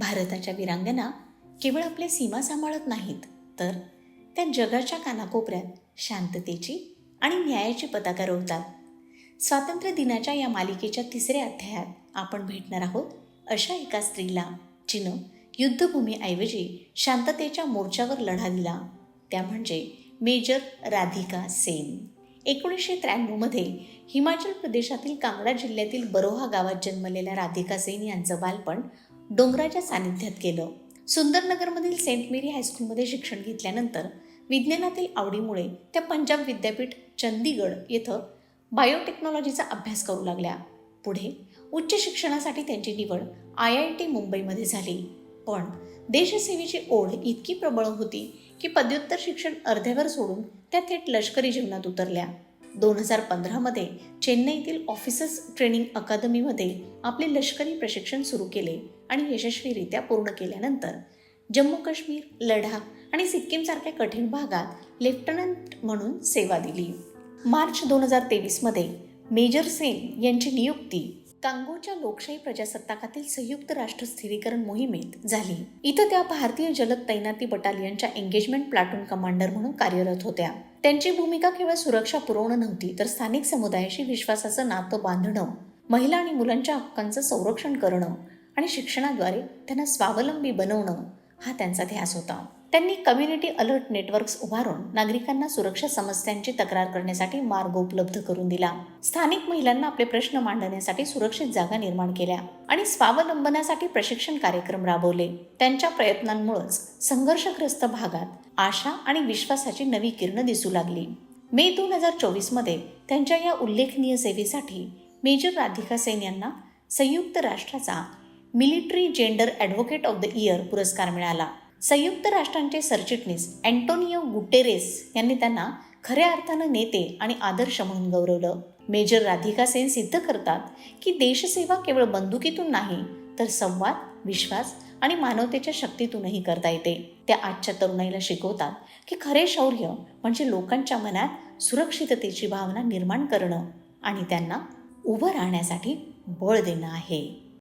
भारताच्या वीरांगना केवळ आपल्या सीमा सांभाळत नाहीत तर त्या जगाच्या कानाकोपऱ्यात शांततेची आणि न्यायाची पताका रोवतात. स्वातंत्र्य दिनाच्या या मालिकेच्या तिसऱ्या अध्यायात आपण भेटणार आहोत अशा एका स्त्रीला जिनं युद्धभूमीऐवजी शांततेच्या मोर्चावर लढा दिला. त्या म्हणजे मेजर राधिका सेन. एकोणीसशे त्र्याण्णवमध्ये हिमाचल प्रदेशातील कांगडा जिल्ह्यातील बरोहा गावात जन्मलेल्या राधिका सेन यांचं बालपण डोंगराच्या सानिध्यात केलं सुंदरनगरमधील सेंट मेरी हायस्कूलमध्ये शिक्षण घेतल्यानंतर विज्ञानातील आवडीमुळे त्या पंजाब विद्यापीठ चंदीगड येथं बायोटेक्नॉलॉजीचा अभ्यास करू लागल्या. पुढे उच्च शिक्षणासाठी त्यांची निवड आय आय टी मुंबईमध्ये झाली. पण देशसेवेची ओढ इतकी प्रबळ होती की पदव्युत्तर शिक्षण अर्ध्यावर सोडून त्या थेट लष्करी जीवनात उतरल्या. दोन हजार पंधरामध्ये चेन्नईतील ऑफिसर्स ट्रेनिंग अकादमीमध्ये आपले लष्करी प्रशिक्षण सुरू केले आणि यशस्वीरित्या पूर्ण केल्यानंतर जम्मू काश्मीर लडाख आणि सिक्कीमसारख्या कठीण भागात लेफ्टनंट म्हणून सेवा दिली. मार्च दोन हजार तेवीसमध्ये मेजर सेन यांची नियुक्ती कांगोच्या लोकशाही प्रजासत्ताकातील संयुक्त राष्ट्र स्थिरीकरण मोहिमेत झाली. इथं त्या भारतीय जलद तैनाती बटालियनच्या एंगेजमेंट प्लाटून कमांडर म्हणून कार्यरत होत्या. त्यांची भूमिका केवळ सुरक्षा पुरवणं नव्हती तर स्थानिक समुदायाशी विश्वासाचं नातं बांधणं महिला आणि मुलांच्या हक्कांचं संरक्षण करणं आणि शिक्षणाद्वारे त्यांना स्वावलंबी बनवणं हा त्यांचा ध्यास होता. त्यांनी कम्युनिटी अलर्ट नेटवर्क्स उभारून नागरिकांना सुरक्षा समस्यांची तक्रार करण्यासाठी मार्ग उपलब्ध करून दिला. स्थानिक महिलांना आपले प्रश्न मांडण्यासाठी सुरक्षित जागा निर्माण केल्या आणि स्वावलंबनासाठी प्रशिक्षण कार्यक्रम राबवले. त्यांच्या प्रयत्नांमुळेच संघर्षग्रस्त भागात आशा आणि विश्वासाची नवी किरणं दिसू लागली. मे दोन हजार चोवीसमध्ये त्यांच्या या उल्लेखनीय सेवेसाठी मेजर राधिका सेन यांना संयुक्त राष्ट्राचा military gender advocate of the year पुरस्कार मिळाला. संयुक्त राष्ट्रांचे सरचिटणीस अँटोनियो गुटेरेस यांनी त्यांना खऱ्या अर्थानं नेते आणि आदर्श म्हणून गौरवलं. मेजर राधिका सेन सिद्ध करतात की देशसेवा केवळ बंदुकीतून नाही तर संवाद विश्वास आणि मानवतेच्या शक्तीतूनही करता येते. त्या आजच्या तरुणाईला शिकवतात की खरे शौर्य म्हणजे लोकांच्या मनात सुरक्षिततेची भावना निर्माण करणं आणि त्यांना उभं राहण्यासाठी बळ देणं आहे.